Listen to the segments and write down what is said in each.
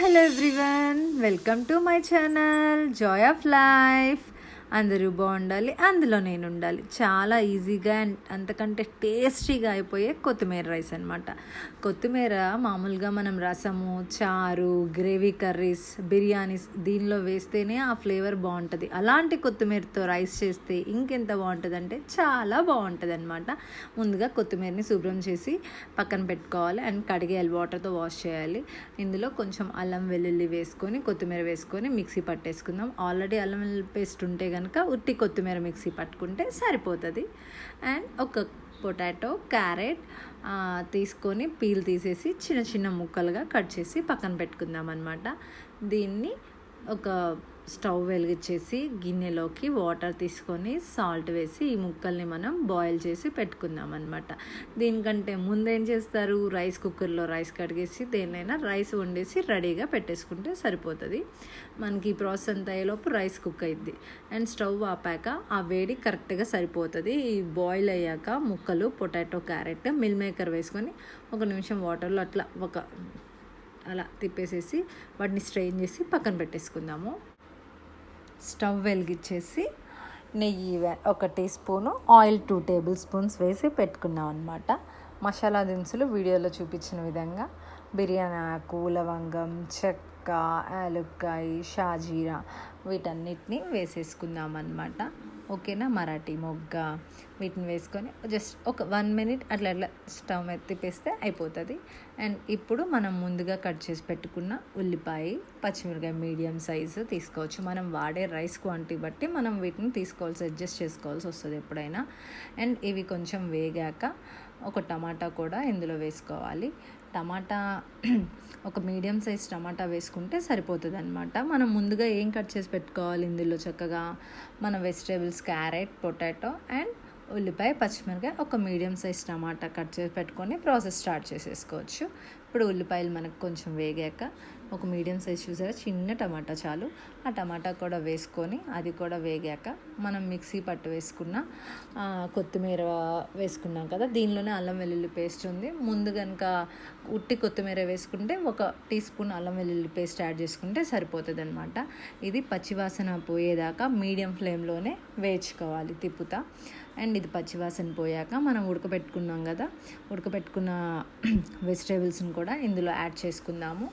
hello everyone welcome to my channel joy of life. అందరూ బాగుండాలి అందులో నేను ఉండాలి చాలా ఈజీగా అండ్ అంతకంటే టేస్టీగా అయిపోయే కొత్తిమీర రైస్ అనమాట కొత్తిమీర మామూలుగా మనం రసము చారు గ్రేవీ కర్రీస్ బిర్యానీస్ దీనిలో వేస్తేనే ఆ ఫ్లేవర్ బాగుంటుంది. అలాంటి కొత్తిమీరతో రైస్ చేస్తే ఇంకెంత బాగుంటుందంటే చాలా బాగుంటుంది అనమాట ముందుగా కొత్తిమీరని శుభ్రం చేసి పక్కన పెట్టుకోవాలి. అండ్ కడిగేయాలి వాటర్తో వాష్ చేయాలి. ఇందులో కొంచెం అల్లం వెల్లుల్లి వేసుకొని కొత్తిమీర వేసుకొని మిక్సీ పట్టేసుకుందాం. ఆల్రెడీ అల్లం వెల్లుల్లి పేస్ట్ ఉంటే కనుక ఉట్టి కొత్తిమీర మిక్సీ పట్టుకుంటే సరిపోతుంది. అండ్ ఒక పొటాటో క్యారెట్ తీసుకొని పీల్ తీసేసి చిన్న చిన్న ముక్కలుగా కట్ చేసి పక్కన పెట్టుకుందాం అనమాట దీన్ని ఒక స్టవ్ వెలిగించేసి గిన్నెలోకి వాటర్ తీసుకొని సాల్ట్ వేసి ఈ ముక్కల్ని మనం బాయిల్ చేసి పెట్టుకుందాం అనమాట దీనికంటే ముందేం చేస్తారు? రైస్ కుక్కర్లో రైస్ కడిగేసి దేన్నైనా రైస్ వండేసి రెడీగా పెట్టేసుకుంటే సరిపోతుంది. మనకి ఈ ప్రాసెస్ అంతా అయ్యేలోపు రైస్ కుక్ అయింది అండ్ స్టవ్ ఆపాక ఆ వేడి కరెక్ట్గా సరిపోతుంది. ఈ బాయిల్ అయ్యాక ముక్కలు పొటాటో క్యారెట్ మిల్ మేకర్ వేసుకొని ఒక నిమిషం వాటర్లో అట్లా ఒక అలా తిప్పేసేసి వాటిని స్ట్రెయిన్ చేసి పక్కన పెట్టేసుకుందాము. స్టవ్ వెలిగించేసి నెయ్యి ఒక teaspoon oil two tablespoons వేసి పెట్టుకున్నాం అనమాట మసాలా దినుసులు వీడియోలో చూపించిన విధంగా. బిర్యానీ ఆకు లవంగం చెక్క యాలుక్కాయ షాజీరా వీటన్నిటిని వేసేసుకుందాం అనమాట ఓకేనా? మరాఠీ మొగ్గ వీటిని వేసుకొని జస్ట్ ఒక వన్ మినిట్ అట్లా అట్లా స్టవ్ మీద తిప్పేస్తే అయిపోతుంది. అండ్ ఇప్పుడు మనం ముందుగా కట్ చేసి పెట్టుకున్న ఉల్లిపాయ పచ్చిమిరకాయ మీడియం సైజు తీసుకోవచ్చు. మనం వాడే రైస్ క్వాంటిటీ బట్టి మనం వీటిని తీసుకోవాల్సి అడ్జస్ట్ చేసుకోవాల్సి వస్తుంది ఎప్పుడైనా. అండ్ ఇవి కొంచెం వేగాక ఒక టమాటా కూడా ఇందులో వేసుకోవాలి. టమాటా ఒక మీడియం సైజ్ టమాటా వేసుకుంటే సరిపోతుంది అనమాట మనం ముందుగా ఏం కట్ చేసి పెట్టుకోవాలి? ఇందులో చక్కగా మన వెజిటేబుల్స్ క్యారెట్ పొటాటో అండ్ ఉల్లిపాయ పచ్చిమిరకాయ ఒక మీడియం సైజ్ టమాటా కట్ చేసి పెట్టుకొని ప్రాసెస్ స్టార్ట్ చేసేసుకోవచ్చు. ఇప్పుడు ఉల్లిపాయలు మనకు కొంచెం వేగాక ఒక మీడియం సైజ్ చూసారా? చిన్న టమాటా చాలు. ఆ టమాటా కూడా వేసుకొని అది కూడా వేగాక మనం మిక్సీ పట్టు వేసుకున్న కొత్తిమీర వేసుకున్నాం కదా దీనిలోనే అల్లం వెల్లుల్లి పేస్ట్ ఉంది. ముందు కనుక ఉట్టి కొత్తిమీర వేసుకుంటే ఒక టీ స్పూన్ అల్లం వెల్లుల్లి పేస్ట్ యాడ్ చేసుకుంటే సరిపోతుంది అనమాట ఇది పచ్చివాసన పోయేదాకా మీడియం ఫ్లేమ్లోనే వేయించుకోవాలి తిప్పుతా. అండ్ ఇది పచ్చివాసన పోయాక మనం ఉడకబెట్టుకున్నాం కదా ఉడకబెట్టుకున్న వెజిటేబుల్స్ని కూడా ఇందులో యాడ్ చేసుకుందాము.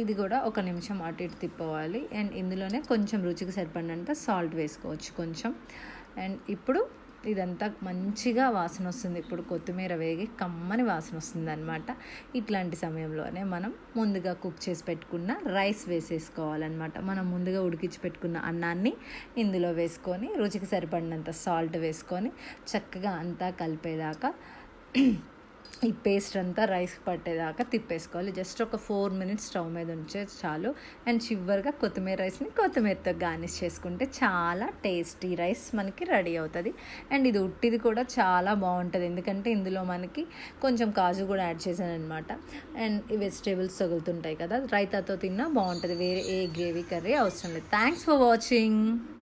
ఇది కూడా ఒక నిమిషం అటు ఇటు తిప్పవాలి. అండ్ ఇందులోనే కొంచెం రుచికి సరిపడినంత సాల్ట్ వేసుకోవచ్చు కొంచెం. అండ్ ఇప్పుడు ఇదంతా మంచిగా వాసన వస్తుంది. ఇప్పుడు కొత్తిమీర వేగి కమ్మని వాసన వస్తుంది అనమాట ఇట్లాంటి సమయంలోనే మనం ముందుగా కుక్ చేసి పెట్టుకున్న రైస్ వేసేసుకోవాలన్నమాట. మనం ముందుగా ఉడికించి పెట్టుకున్న అన్నాన్ని ఇందులో వేసుకొని రుచికి సరిపడినంత సాల్ట్ వేసుకొని చక్కగా అంతా కలిపేదాకా ఈ పేస్ట్ అంతా రైస్ పట్టేదాకా తిప్పేసుకోవాలి. జస్ట్ ఒక ఫోర్ మినిట్స్ స్టవ్ మీద ఉంచే చాలు. అండ్ చివరిగా కొత్తిమీర రైస్ని కొత్తిమీరతో గార్నిష్ చేసుకుంటే చాలా టేస్టీ రైస్ మనకి రెడీ అవుతుంది. అండ్ ఇది ఉట్టిది కూడా చాలా బాగుంటుంది. ఎందుకంటే ఇందులో మనకి కొంచెం కాజు కూడా యాడ్ చేశాను అనమాట అండ్ ఈ వెజిటేబుల్స్ తగులుతుంటాయి కదా రైతాతో తిన్నా బాగుంటుంది. వేరే ఏ గ్రేవీ కర్రీ అవసరం లేదు. Thanks for watching